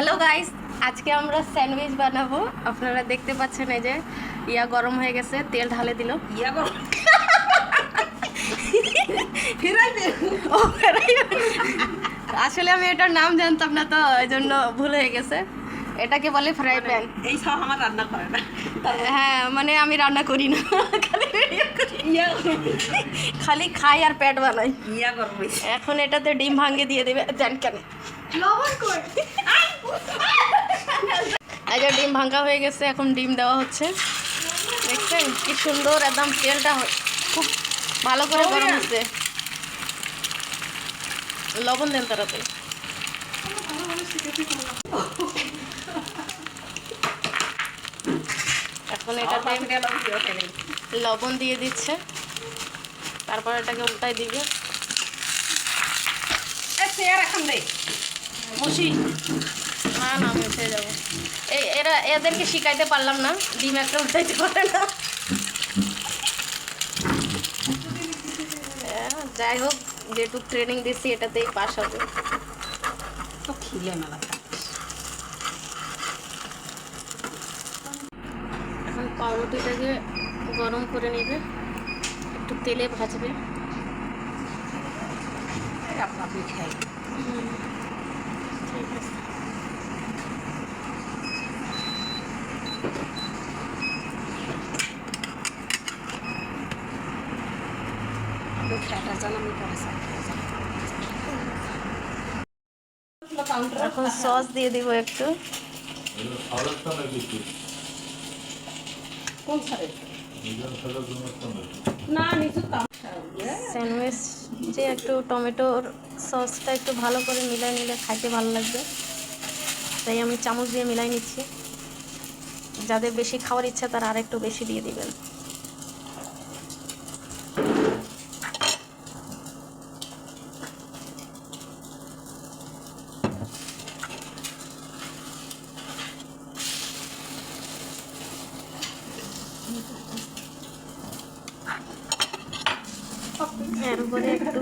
Hello guys আজকে আমরা sandwich বানাবো। আপনারা দেখতে পাচ্ছেন এই যে ইয়া গরম হয়ে গেছে তেল ঢালে দিল। ইয়া ফেরাই আসলে আমি এটার নাম জানতাম না তো ওই জন্য ভুল হয়ে গেছে। এটাকে বলে ফ্রাই প্যান। এই সব আমার রান্না করে না। হ্যাঁ মানে আমি রান্না করি না। খালি। খালি খাই আর পেট বানাই। ইয়া করব এখন এটাতে ডিম ভাঙে দিয়ে দেবে দেন কেন? লবণ কই? এই ডিম ভাঙা হয়ে গেছে এখন ডিম দেওয়া হচ্ছে। দেখছেন কি সুন্দর একদম তেলটা খুব ভালো করে গরম হচ্ছে। লবণ দেন তাড়াতাড়ি। এটাতে লবণ দিয়ে দিচ্ছে। তারপর এটাকে উল্টাই দিবে। না না আমি উঠে যাব এই এরা এদেরকে শিখাইতে পারলাম না। ডিম একটা উল্টাইতে পারে না। যাই হোক যেটুক ট্রেনিং দিচ্ছি এটাতেই পাস হবে। তো খিলে মেলা এখন পাউরুটিটাকে গরম করে নেবে। একটু তেলে ভাজবে। খাই ঠিক আছে এখন সস দিয়ে দিব একটু। কোন না কাম স্যান্ডউইচ যে একটু টমেটোর সসটা একটু ভালো করে মিলাই নিলে খাইতে ভালো লাগবে। তাই আমি চামচ দিয়ে মিলাই নিচ্ছি। যাদের বেশি খাওয়ার ইচ্ছা তারা আর একটু বেশি দিয়ে দিবেন। এর উপরে একটু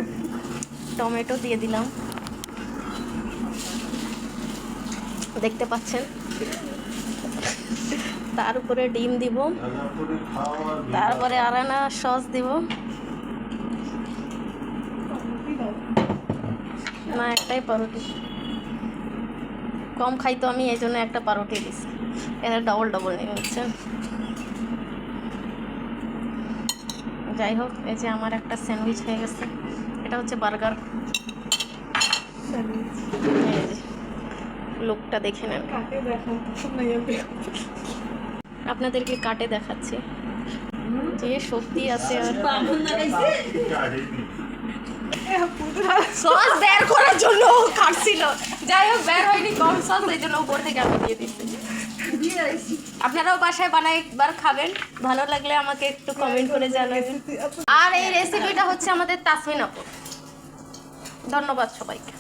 টমেটো দিয়ে দিলাম। দেখতে পাচ্ছেন? তার উপরে ডিম দিব। তারপরে আরানা সস দিব। না, একটাই পাউরুটি কম খাই তো আমি, এই জন্য একটা পাউরুটি দিছি। এটা ডবল ডবল নিয়ে হচ্ছেন যাই হোক এই যে আমার একটা স্যান্ডউইচ হয়ে গেছে। এটা হচ্ছে বার্গার। লোকটা দেখে নেন। আপনাদেরকে কাটে দেখাচ্ছি। যে শক্তি আছে সস বের করার জন্য কাটছিল। যাই হোক, বের হয়নি কম সস, এই জন্য উপর থেকে আমি দিয়ে দিচ্ছি। আপনারাও বাসায় বানায় একবার খাবেন, ভালো লাগলে আমাকে একটু কমেন্ট করে জানাবেন। আর এই রেসিপিটা হচ্ছে আমাদের তাসমিন ধন্যবাদ সবাইকে।